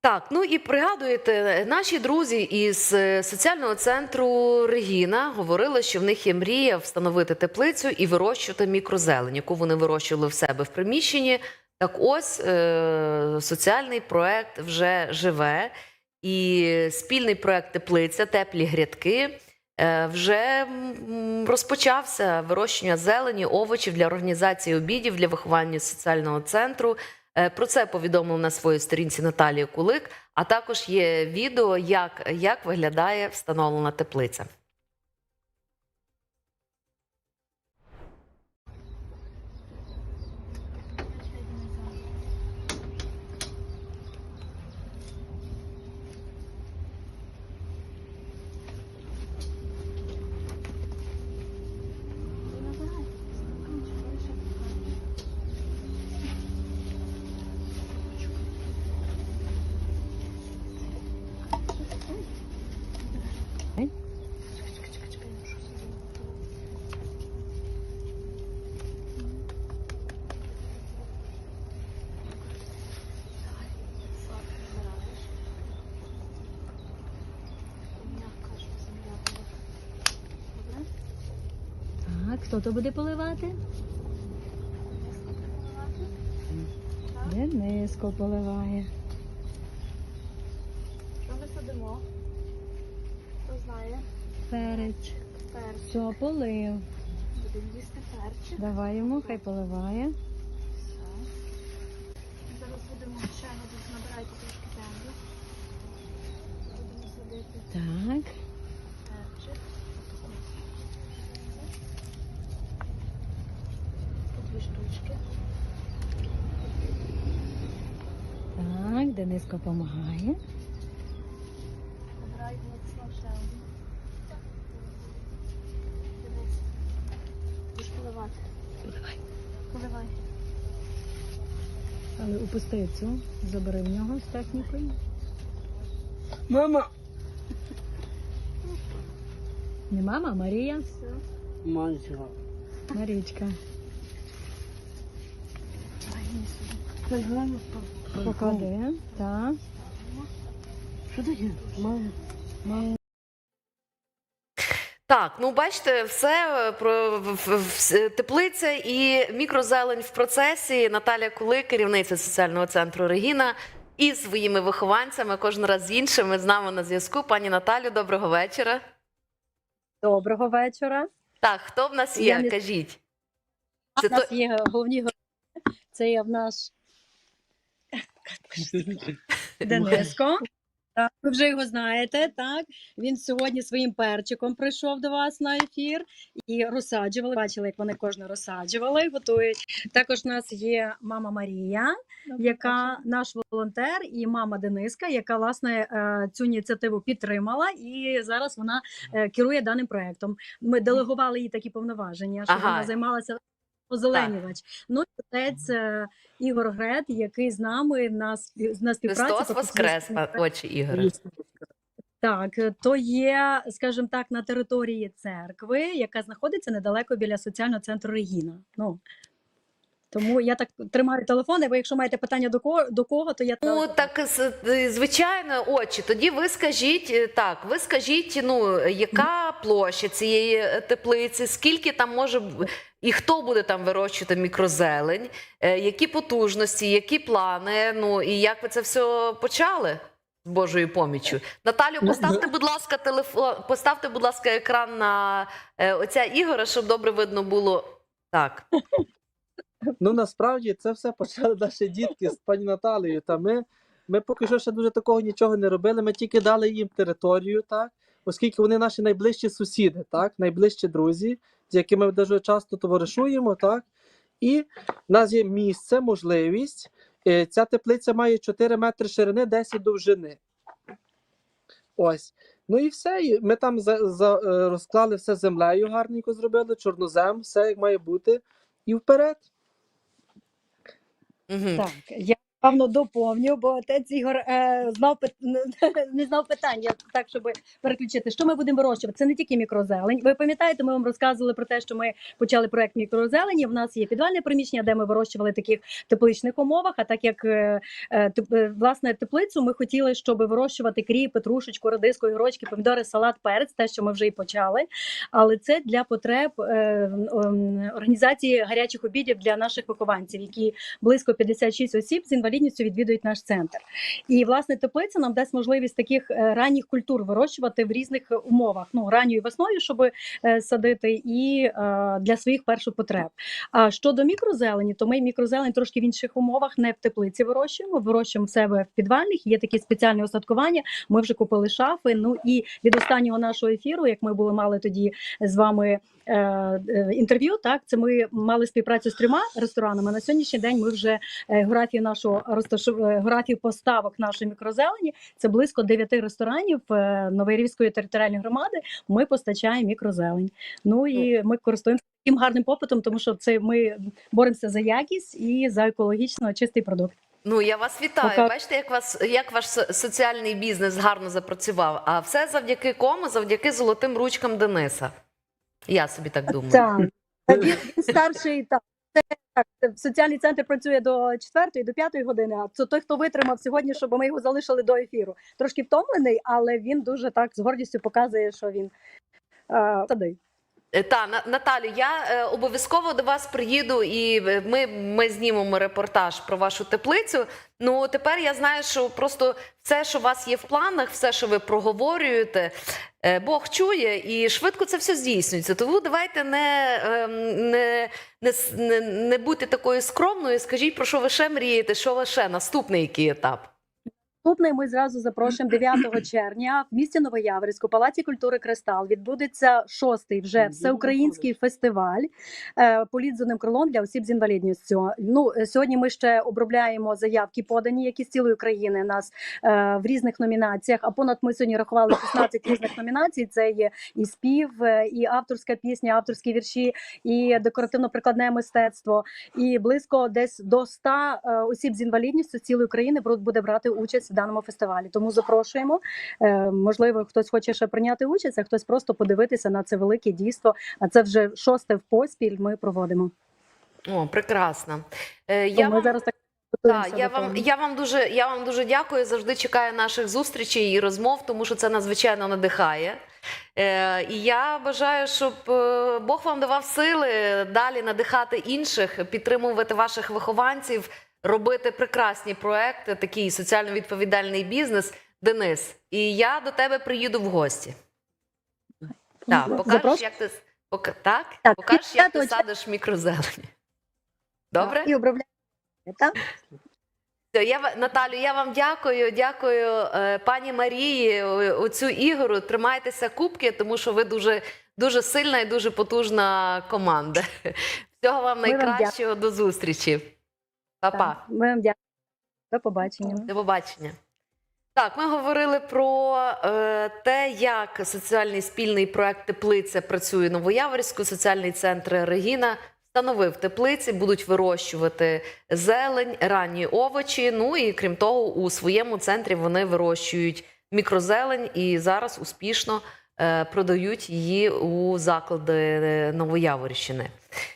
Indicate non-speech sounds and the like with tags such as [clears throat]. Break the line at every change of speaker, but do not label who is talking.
Так, ну і пригадуєте, наші друзі із е, соціального центру Регіна говорили, що в них є мрія встановити теплицю і вирощувати мікрозелень, яку вони вирощували в себе в приміщенні. Так ось е- соціальний проект вже живе, і спільний проект теплиця, теплі грядки. е, Вже розпочався вирощення зелені, овочів для організації обідів для виховання соціального центру. Е, Про це повідомив на своїй сторінці Наталія Кулик. А також є відео, як, як виглядає встановлена теплиця.
Так, хто то буде поливати? Дениско поливає.
Що ми садимо? Хто знає?
Перець.
Перчик.
Все, полив.
Будемо їсти перчик.
Давай йому, хай поливає.
Все. Зараз будемо ще набирайте набирайте трошки землю. Будемо садити
Так.
перчик. По дві штучки.
Так, Дениско допомагає.
Набирай Владислав ще один. Дивись. Будеш поливати.
Поливай.
Поливай.
Але упусти цю, забери в нього з технікою.
Мама!
Не мама, а Марія.
Все.
Марічка.
Давай їй сюди.
Це глянь,
Поклади. Так.
Що таке? Мама.
Так, ну бачите, все е, про в- теплиця і мікрозелень в процесі. Наталя Кулик, керівниця соціального центру Регіна, і своїми вихованцями, кожен раз з іншими з нами на зв'язку. Пані Наталю, доброго вечора.
Доброго вечора.
Так, хто в нас є?
Я не-
Кажіть.
У
Це
нас
то-
є головні. Це є в наш [laughs] Дениско. Так, ви вже його знаєте, так? Він сьогодні своїм перчиком прийшов до вас на ефір і розсаджували. Бачили, як вони кожне розсаджували, готують. Також у нас є мама Марія, яка наш волонтер, і мама Дениска, яка власне е, цю ініціативу підтримала, і зараз вона е, керує даним проектом. Ми делегували їй такі повноваження, щоб
Ага.
вона займалася озеленювач. Ну і отець е, Ігор Грет, який з нами на, на співпраці.
Христос
тобто
Воскрес, очі Ігоря.
Так, е, то є, скажімо так, на території церкви, яка знаходиться недалеко біля соціального центру Регіна. Ну тому я так тримаю телефон, бо якщо маєте питання до кого, до кого, то я
Ну так е, звичайно, очі. Тоді ви скажіть так, ви скажіть, ну яка площа цієї теплиці, скільки там може і хто буде там вирощувати мікрозелень, е, які потужності, які плани? Ну і як ви це все почали? З Божою поміччю. Наталю, поставте, будь ласка, телефон, поставте, будь ласка, екран на е, оця Ігора, щоб добре видно було. Так. [laughs]
Ну насправді це все почали наші дітки з пані Наталією. Та ми, ми поки що ще дуже такого нічого не робили. Ми тільки дали їм територію, так, оскільки вони наші найближчі сусіди, так, найближчі друзі, з якими ми дуже часто товаришуємо, так. І в нас є місце, можливість. Е, Ця теплиця має 4 метри ширини, 10 довжини. Ось. Ну і все. Ми там за, за, е, розклали все землею, гарненько зробили, чорнозем, все як має бути. І вперед.
Угу.
так. Я Певно, доповню, бо отець Ігор е, знав [laughs] не знав питання, так щоб переключити. Що ми будемо вирощувати? Це не тільки мікрозелень. Ви пам'ятаєте, ми вам розказували про те, що ми почали проект мікрозелені. В нас є підвальне приміщення, де ми вирощували таких тепличних умовах. А так як е, е, е, власне теплицю, ми хотіли, щоб вирощувати кріп, петрушечку, редиску, огірочки, помідори, салат, перець, те, що ми вже і почали. Але це для потреб е, м, організації гарячих обідів для наших вихованців, які близько 56 осіб з інвалідністю відвідують наш центр. І власне теплиця нам дасть можливість таких е, ранніх культур вирощувати в різних умовах. Ну ранньою весною, щоб е, садити, і е, для своїх перших потреб. А щодо мікрозелені, то ми мікрозелень трошки в інших умовах не в теплиці вирощуємо. Вирощуємо в себе в підвальних. Є такі спеціальні осадкування. Ми вже купили шафи. Ну і від останнього нашого ефіру, як ми були мали тоді з вами інтерв'ю, так це ми мали співпрацю з трьома ресторанами. На сьогоднішній день ми вже географію нашого розташу- е, географію поставок нашої мікрозелені. Це близько дев'яти ресторанів е, Новоярівської територіальної громади. Ми постачаємо мікрозелень. Ну і ми користуємося таким гарним попитом, тому що це ми боремося за якість і за екологічно чистий продукт.
Ну я вас вітаю.
Пока-
Бачите, як вас як ваш соціальний бізнес гарно запрацював. А все завдяки кому? Завдяки золотим ручкам Дениса. Я собі так думаю.
Так. Та Він, він старший так. Так. Соціальний центр працює до 4 до 5 години. А це той, хто витримав сьогодні, щоб ми його залишили до ефіру. Трошки втомлений, але він дуже так з гордістю показує, що він е, садить.
Е, Та На- Наталю, я е, обов'язково до вас приїду і е, ми, ми знімемо репортаж про вашу теплицю. Ну тепер я знаю, що просто все, що у вас є в планах, все, що ви проговорюєте, е, Бог чує і швидко це все здійснюється. Тому давайте не, ем, не, не, не, будьте такою скромною. Скажіть, про що ви ще мрієте, що ви наступний який етап?
Наступний ми зразу запрошуємо 9 [clears throat] червня в місті Новояворівську, у Палаці культури Кристал. Відбудеться шостий вже всеукраїнський фестиваль е, політ з одним крилом для осіб з інвалідністю. Ну е, сьогодні ми ще обробляємо заявки, подані, які з цілої країни нас е, в різних номінаціях. А понад ми сьогодні рахували 16 різних номінацій. Це є і спів, і авторська пісня, авторські вірші, і декоративно-прикладне мистецтво. І близько десь до 100 е, осіб з інвалідністю з цілої країни буде брати участь в даному фестивалі. Тому запрошуємо. Е, Можливо, хтось хоче ще прийняти участь, а хтось просто подивитися на це велике дійство. А це вже шосте в поспіль. Ми проводимо.
Я прекрасно. Е,
Я
вам
зараз так
Так, я вам я вам дуже я вам дуже дякую. Завжди чекаю наших зустрічей і розмов, тому що це надзвичайно надихає. Е, і я бажаю, щоб е, Бог вам давав сили далі надихати інших, підтримувати ваших вихованців, робити прекрасні проекти, такий соціально відповідальний бізнес. Денис, і я до тебе приїду в гості. Так, покажеш, як ти пока- так?
Так,
покажеш, як ти садиш мікрозелені. Добре?
і обробляємо. Так?
Я Наталю, я вам дякую. Дякую е, пані Марії, оцю ігору. Тримайтеся кубки, тому що ви дуже, дуже сильна і дуже потужна команда. [laughs] Всього вам
Ми вам
найкращого до зустрічі. Па-па.
Ми вам дякуємо. До побачення.
До побачення. Так, ми говорили про е, те, як соціальний спільний проект Теплиця працює Новояворську. Соціальний центр Регіна встановив теплиці, будуть вирощувати зелень, ранні овочі. Ну і крім того, у своєму центрі вони вирощують мікрозелень і зараз успішно е, продають її у заклади е, Новояворівщини.